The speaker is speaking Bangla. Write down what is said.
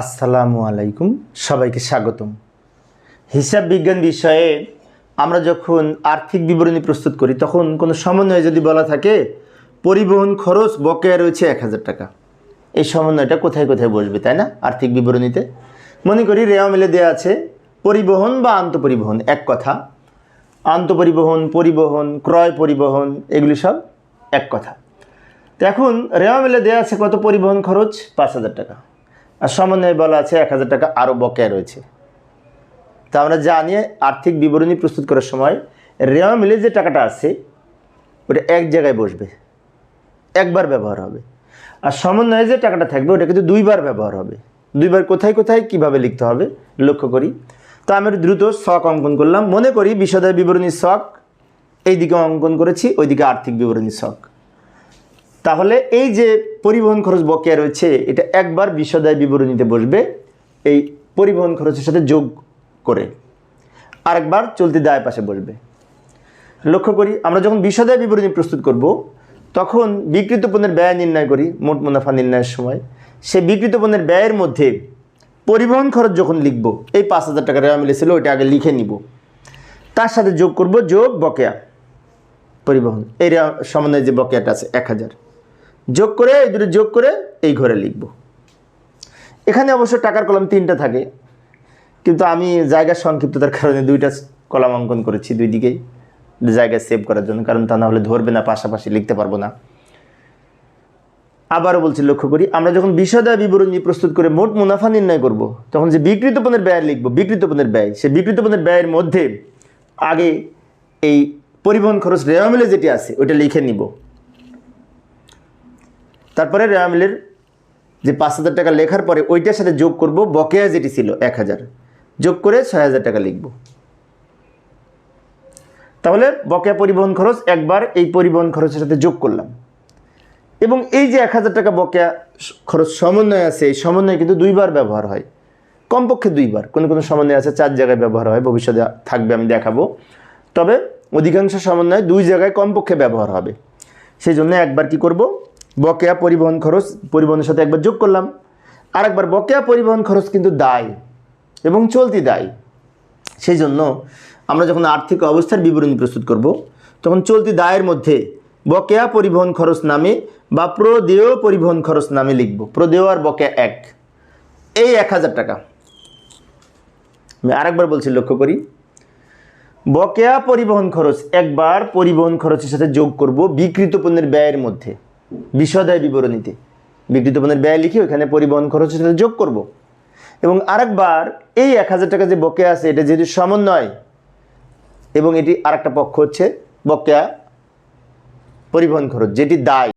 আসসালামু আলাইকুম, সবাইকে স্বাগতম। হিসাব বিজ্ঞান বিষয়ে আমরা যখন আর্থিক বিবরণী প্রস্তুত করি, তখন কোনো সমন্বয়ে যদি বলা থাকে, পরিবহন খরচ বকেয়া রয়েছে এক হাজার টাকা। এই সমন্বয়টা কোথায় কোথায় বসবে, তাই না? আর্থিক বিবরণীতে। মনে করি রেওয়া মিলে দেওয়া আছে, পরিবহন বা আন্তঃপরিবহন, এক কথা। আন্তঃপরিবহন, পরিবহন, ক্রয় পরিবহন, এগুলি সব এক কথা। তো এখন রেওয়া মিলে দেওয়া আছে কত পরিবহন খরচ? পাঁচ হাজার টাকা। আর সমন্বয়ে বলা আছে এক হাজার টাকা আরও বকেয়া রয়েছে। তা আমরা জানি আর্থিক বিবরণী প্রস্তুত করার সময় রেওয়া মিলে যে টাকাটা আছে, ওটা এক জায়গায় বসবে। একবার ব্যবহার হবে। আর সমন্বয়ে যে টাকাটা থাকবে, ওটা কিন্তু দুইবার ব্যবহার হবে। দুইবার কোথায় কোথায় কীভাবে লিখতে হবে, লক্ষ্য করি। তো আমি দ্রুত শখ অঙ্কন করলাম। মনে করি বিশদায় বিবরণী শখ এইদিকে অঙ্কন করেছি, ওইদিকে আর্থিক বিবরণী শখ তাহলে এই যে পরিবহন খরচ বকেয়া রয়েছে, এটা একবার বিশদায় বিবরণীতে বসবে, এই পরিবহন খরচের সাথে যোগ করে। আরেকবার চলতি দায় পাশে বসবে। লক্ষ্য করি, আমরা যখন বিশদায় বিবরণী প্রস্তুত করব, তখন বিকৃত পণ্যের ব্যয় নির্ণয় করি, মোট মুনাফা নির্ণয়ের সময়। সেই বিকৃত পণ্যের ব্যয়ের মধ্যে পরিবহন খরচ যখন লিখব, এই পাঁচ হাজার টাকা রেওয়া মিলেছিল ওইটা আগে লিখে নিব। তার সাথে যোগ করব যোগ বকেয়া পরিবহন। এই সমন্বয়ে যে বকেয়াটা আছে, এক হাজার। যোগ করে, এই দুটো যোগ করে এই ঘরে লিখব। এখানে অবশ্য টাকার কলম তিনটা থাকে, কিন্তু আমি জায়গার সংক্ষিপ্ততার কারণে দুইটা কলাম অঙ্কন করেছি দুই দিকেই জায়গা সেভ করার জন্য, কারণ তা না হলে ধরবে না, পাশাপাশি লিখতে পারব না। আবারও বলছি, লক্ষ্য করি, আমরা যখন বিষয়দা বিবরণী প্রস্তুত করে মোট মুনাফা নির্ণয় করব, তখন যে বিকৃত পণ্যের ব্যয় লিখব বিকৃত পণ্যের ব্যয় সে বিকৃত পণ্যের ব্যয়ের মধ্যে আগে এই পরিবহন খরচ, রেওয়া মিলে যেটি আছে, ওইটা লিখে নিব। তারপরে রেওয়া মিলের যে পাঁচ হাজার টাকা লেখার পরে ওইটার সাথে যোগ করব, বকেয়া যেটি ছিল এক হাজার। যোগ করে ছয় হাজার টাকা লিখব। তাহলে বকেয়া পরিবহন খরচ, একবার এই পরিবহন খরচের সাথে যোগ করলাম। এবং এই যে এক হাজার টাকা বকেয়া খরচ সমন্বয় আছে, এই সমন্বয় কিন্তু দুইবার ব্যবহার হয়। কমপক্ষে দুইবার, কোনো কোনো সমন্বয় আছে, চার জায়গায় ব্যবহার হয়, ভবিষ্যতে থাকবে, আমি দেখাবো। তবে অধিকাংশ সমন্বয় দুই জায়গায় কমপক্ষে ব্যবহার হবে। সেই জন্য একবার কি করব বকেয়া পরিবহন খরচ, পরিবহনের সাথে একবার যোগ করলাম। আর একবার বকেয়া পরিবহন খরচ কিন্তু দায় এবং চলতি দায়। সেই জন্য আমরা যখন আর্থিক অবস্থার বিবরণী প্রস্তুত করব, তখন চলতি দায়ের মধ্যে বকেয়া পরিবহন খরচ নামে বা প্রদেয় পরিবহন খরচ নামে লিখব। প্রদেয় আর বকেয়া এক। এই এক হাজার টাকা। আমি আরেকবার বলছি, লক্ষ্য করি। বকেয়া পরিবহন খরচ একবার পরিবহন খরচের সাথে যোগ করব বিকৃত পণ্যের ব্যয়ের মধ্যে। বিশদায় বিবরণীতে। বিকৃত পণ্যের ব্যয় লিখে ওখানে পরিবহন খরচ যোগ করব। এবং আরেকবার এই এক হাজার টাকা যে বকেয়া আছে, এটা যেহেতু সমন্বয়, এবং এটি আরেকটা পক্ষ হচ্ছে বকেয়া পরিবহন খরচ, যেটি দায়।